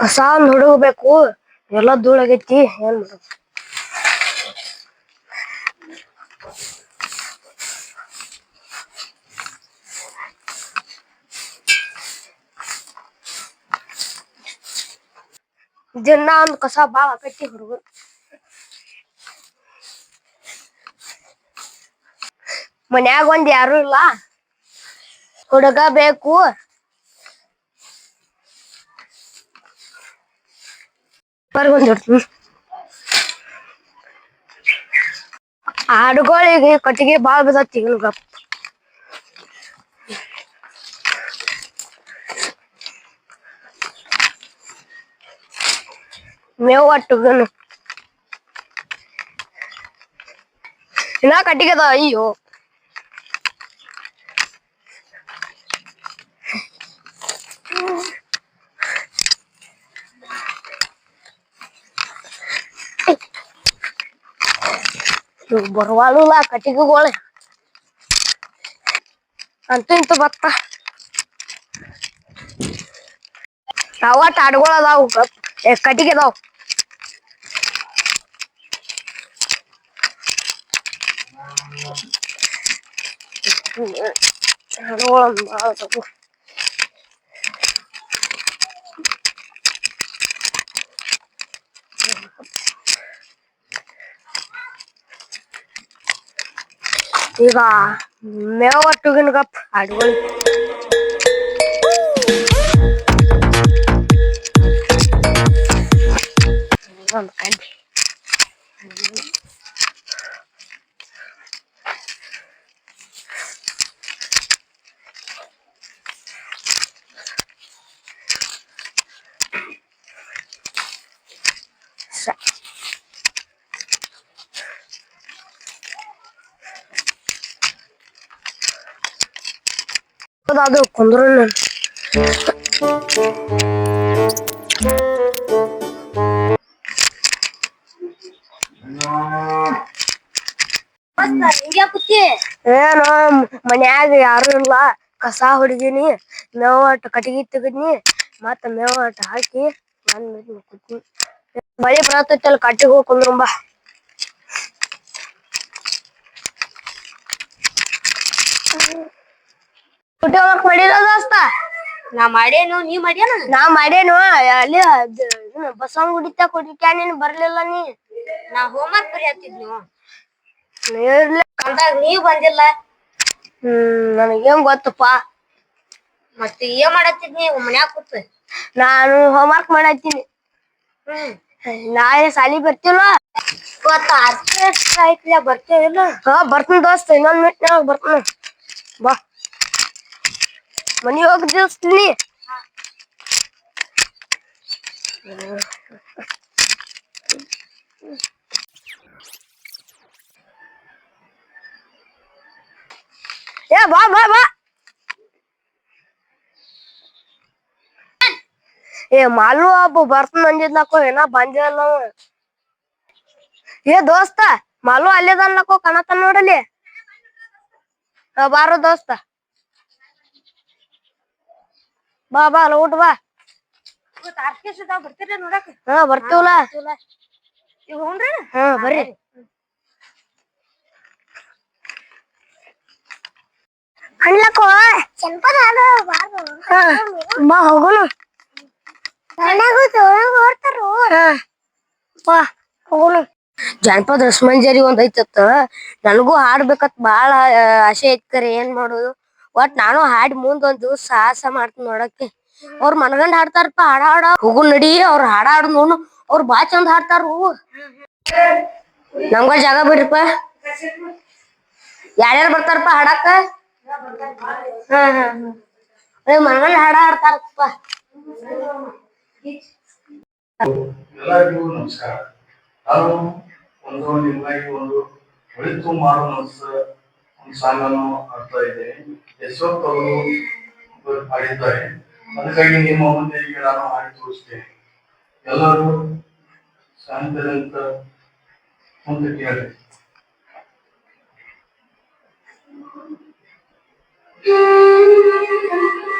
ಕಸ ಹುಡುಗಬೇಕು ಎಲ್ಲ ಧೂಳಾಗೈತಿ. ಏನ್ ಮಾಡೋದು? ದಿನ ಒಂದ್ ಕಸ ಬಾಳ ಆಕೈತಿ ಹುಡುಗ. ಮನ್ಯಾಗ ಒಂದ್ ಯಾರು ಇಲ್ಲ. ಹುಡುಗ ಬೇಕು. సూపర్గా ఉంది ఆడుకోలేక కట్టికి బాగా చికెన్ కప్ మేము పట్టుకున్నాం. ఇలా కట్టి అయ్యో. ಇವ್ ಬರವಾಳುಲ್ಲ ಕಟ್ಟಿಗೆಗಳು ಅಂತೂ ಇಂತೂ ಬತ್ತ ಅವಟ್ ಆಡುಗಳು ಅದಾವು ಗಪ್ ಏ, ಕಟ್ಟಿಗೆ ಅದಾವು ಆಡುಗಳು ಭಾಳ ಈಗ ಮೇವ ಒಟ್ಟುಗಿನ ಗಪ್ ಆಡುಗಳು ಒಂದ್ ಕಡ್ಡಿ ಅದು ಕುಂದ್ರ ಏನು ಮನ್ಯಾಗ ಯಾರು ಇಲ್ಲ. ಕಸ ಹೊಡಿದೀನಿ. ಮೇವ ಕಟಗಿ ಕಟ್ಟಿಗೆ ತೆಗದ್ನಿ. ಮತ್ತ ಮೇವ ಒಟ್ಟು ಹಾಕಿ ನಾನು ಕೂತೀನಿ ಮಳಿ ಬರತೈತಿ ಅಲ್ಲಿ ಕಟ್ಟಿಗೆ ಹೋಗಿ ಕುಂದ್ರಂಬ ಹೋಗಕ್ ಮಾಡಿಲ್ಲ ದೋಸ್ತ ನಾ ಮಾಡೇನು ನೀ ಮಾಡ್ಯಾನ? ನಾ ಮಾಡೇನು ಅಲ್ಲಿ ಬಸವನ ಗುಡಿತ ಕೊಡ್ಲಿಕ್ಕೆ ನೀನ್ ಬರ್ಲಿಲ್ಲ ನೀ? ನಾ ಹೋಮ್ವರ್ಕ್ ಬರೆಯತ್ತಿದ್ನು ಇರ್ಲಿ. ಅಂದಾಗ ನೀವ್ ಬಂದಿಲ್ಲ. ಹ್ಮ್ ನನಗೇನ್ ಗೊತ್ತಪ್ಪ ಮತ್ತೆ ಏನ್ ಮಾಡತ್ತಿದ್ನಿ ಮನ್ಯಾಗ ಕೂತ್? ನಾನು ಹೋಮ್ವರ್ಕ್ ಮಾಡತ್ತೀನಿ. ಹ್ಮ್. ನಾಳೆ ಸಾಲಿ ಬರ್ತಿಲ್ಲ ಇವತ್ತ ಆರ್ಕೆಸ್ಟ್ರಾ ಐತ್ಲ ಬರ್ತೇವಿಲ್ಲ ಹಾ ಬರ್ತೀನಿ ದೋಸ್ತ ಇನ್ನೊಂದ್ ಮಿನಿಟ್ನಾಗ ಬರ್ತೀನಿ. ಬಾ. ಮನಿ ಹೋಗಿ ದಿವ್ಸ್ತೀನಿ ಏ ಬಾ ಬಾ ಬಾ ಏ ಮಾಲು ಹಬ್ಬ ಬರ್ತೀನಿ ಅಂದಿದ್ಲಕ್ಕೋ ಏನ ಬಂದಿಲ್ಲ ಅವ ಏ ದೋಸ್ತ ಮಾಲು ಅಲ್ಲೇದನ್ಲಕ್ಕೋ ಕಣತ ನೋಡಲಿ ಆ, ಬಾರೋ ದೋಸ್ತ ಬಾ ಬಾ ಅಲ್ಲ ಊಟ ಬಾ. ಹಾ ಬರ್ತೀವಲ್ಲ. ಹಾ ಬರ್ರಿ. ಅಣ್ಲಕ್ಕೋ ಚಂಪದ ಹಾ ಬಾ ಹೋಗೋಣ ಹಾ ಬಾ ಹೋಗೋಣ ಜಾನಪದ ರಸ್ಮಂಜರಿ ಒಂದ್ ಐತತ್ತ. ನನಗೂ ಹಾಡ್ಬೇಕತ್ ಬಾಳ ಆಸೆ ಐತ್ ಕರೆ ಏನ್ ಮಾಡೋದು? ಒಟ್ ನಾನು ಹಾಡ್ ಮುಂದ್ ಒಂದ್ ದಿವ್ಸ ಸಾಹಸ ಮಾಡ್ತೀನಿ ನೋಡಕ್ಕೆ. ಅವ್ರ ಮನಗಂಡ್ ಹಾಡ್ತಾರಪ್ಪ, ಹಾಡ ಹಾಡ ಹೋಗು ನಡಿ, ಅವ್ರ ಹಾಡ ಹಾಡು ನೋಡು. ಅವ್ರ ಬಾ ಚಂದ ಹಾಡ್ತಾರ ನಮ್ಗ ಜಾಗ ಬಿಡ್ರಿಪ್ಪ. ಯಾರ್ಯಾರು ಬರ್ತಾರಪ್ಪ ಹಾಡಾಕ ಹಾ ಹಾ ಹಾ. ಮನಗಂಡ್ ಹಾಡ ಹಾಡ್ತಾರಪ್ಪ. ಎಲ್ಲರಿಗೂ ನಮಸ್ಕಾರ. ನಾನು ಒಂದು ನಿಮ್ಗಾಗಿ ಒಂದು ಒಳಿತು ಮಾಡೋ ಮನಸ್ಸ. ಒಂದು ಸಾಂಗನ್ನು ಹಾಡ್ತಾ ಇದ್ದೇನೆ. ಯಶವಂತ್ ಅವರು ಹಾಡಿದ್ದಾರೆ. ಅದಕ್ಕಾಗಿ ನಿಮ್ಮ ಮುಂದೆ ಈಗ ನಾನು ಹಾಡಿ ತೋರಿಸ್ತೇನೆ. ಎಲ್ಲರೂ ಶಾಂತರಂತ ಮುಂದೆ ಕೇಳಿ Thank ದಿವಸ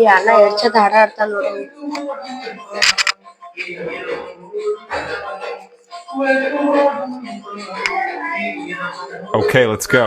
ಈ ಅಣ್ಣ ಎಷ್ಟ್ ಚಂದ ಹಾಡ ಆಡ್ತಾನ ನೋಡು Okay, Okay, let's go.